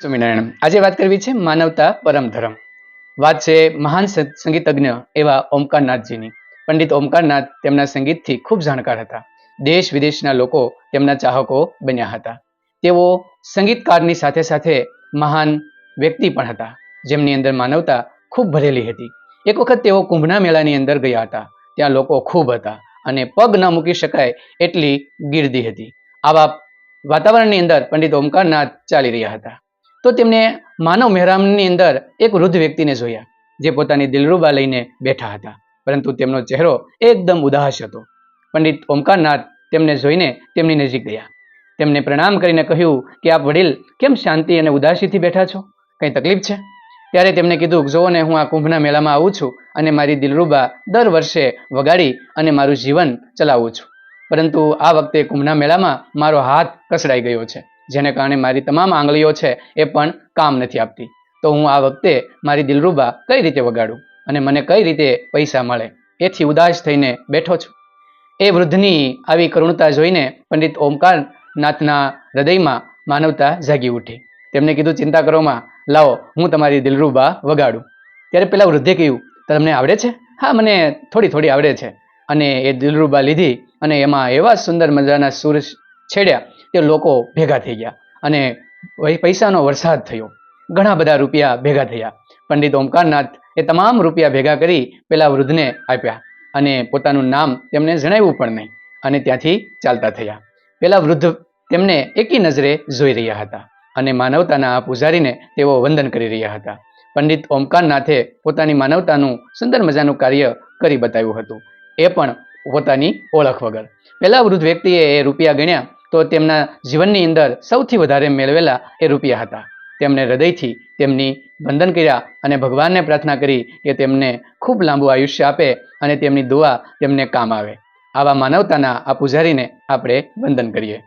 સ્વામિનારાયણ, આજે વાત કરવી છે માનવતા પરમ ધર્મ. વાત છે મહાન સંગીતજ્ઞ એવા ઓમકારનાથજીની. પંડિત ઓમકારનાથ તેમના સંગીતથી ખૂબ જાણકાર હતા. દેશ વિદેશના લોકો તેમના ચાહકો બન્યા હતા. તેઓ સંગીતકારની સાથે સાથે મહાન વ્યક્તિ પણ હતા, જેમની અંદર માનવતા ખૂબ ભરેલી હતી. એક વખત તેઓ કુંભના મેળાની અંદર ગયા હતા. ત્યાં લોકો ખૂબ હતા અને પગ ન મૂકી શકાય એટલી ગીર્દી હતી. આવા વાતાવરણની અંદર પંડિત ઓમકારનાથ ચાલી રહ્યા હતા. તો તેમને માનવ મહેરામની અંદર એક વૃદ્ધ વ્યક્તિને જોયા, જે પોતાની દિલરૂબા લઈને બેઠા હતા. પરંતુ તેમનો ચહેરો એકદમ ઉદાસ હતો. પંડિત ઓમકારનાથ તેમને જોઈને તેમની નજીક ગયા. તેમને પ્રણામ કરીને કહ્યું કે, આપ વડીલ કેમ શાંતિ અને ઉદાસીથી બેઠા છો? કંઈ તકલીફ છે? ત્યારે તેમણે કીધું જુઓ ને હું આ કુંભના મેળામાં આવું છું અને મારી દિલરૂબા દર વર્ષે વગાડી અને મારું જીવન ચલાવું છું. પરંતુ આ વખતે કુંભના મેળામાં મારો હાથ કસડાઈ ગયો છે. જેને કારણે મારી તમામ આંગળીઓ છે એ પણ કામ નથી આપતી. તો હું આ વખતે મારી દિલરૂબા કઈ રીતે વગાડું અને મને કઈ રીતે પૈસા મળે? એથી ઉદાસ થઈને બેઠો છું. એ વૃદ્ધની આવી કરુણતા જોઈને પંડિત ઓમકારનાથના હૃદયમાં માનવતા જાગી ઉઠી. તેમણે કીધું, ચિંતા કરોમાં લાવો, હું તમારી દિલરૂબા વગાડું. ત્યારે પેલા વૃદ્ધે કહ્યું તમને આવડે છે? હા, મને થોડી થોડી આવડે છે. અને એ દિલરૂબા લીધી અને એમાં એવા સુંદર મજાના સૂર છેડ્યા, તે લોકો ભેગા થઈ ગયા અને પૈસાનો વરસાદ થયો. ઘણા બધા રૂપિયા ભેગા થયા. પંડિત ઓમકારનાથ એ તમામ રૂપિયા ભેગા કરી પેલા વૃદ્ધને આપ્યા અને પોતાનું નામ તેમને જણાવ્યું પણ નહીં અને ત્યાંથી ચાલતા થયા. પેલા વૃદ્ધ તેમને એકી નજરે જોઈ રહ્યા હતા અને માનવતાના આ પૂજારીને તેઓ વંદન કરી રહ્યા હતા. પંડિત ઓમકારનાથે પોતાની માનવતાનું સુંદર મજાનું કાર્ય કરી બતાવ્યું હતું. એ પણ પોતાની ઓળખ વગર. પેલા વૃદ્ધ વ્યક્તિએ એ રૂપિયા ગણ્યા તો તેમના જીવનની અંદર સૌથી વધારે મેળવેલા એ રૂપિયા હતા. તેમણે હૃદયથી તેમની વંદન કર્યા અને ભગવાનને પ્રાર્થના કરી કે તેમને ખૂબ લાંબુ આયુષ્ય આપે અને તેમની દુઆ તેમને કામ આવે. આવા માનવતાના આ પૂજારીને આપણે વંદન કરીએ.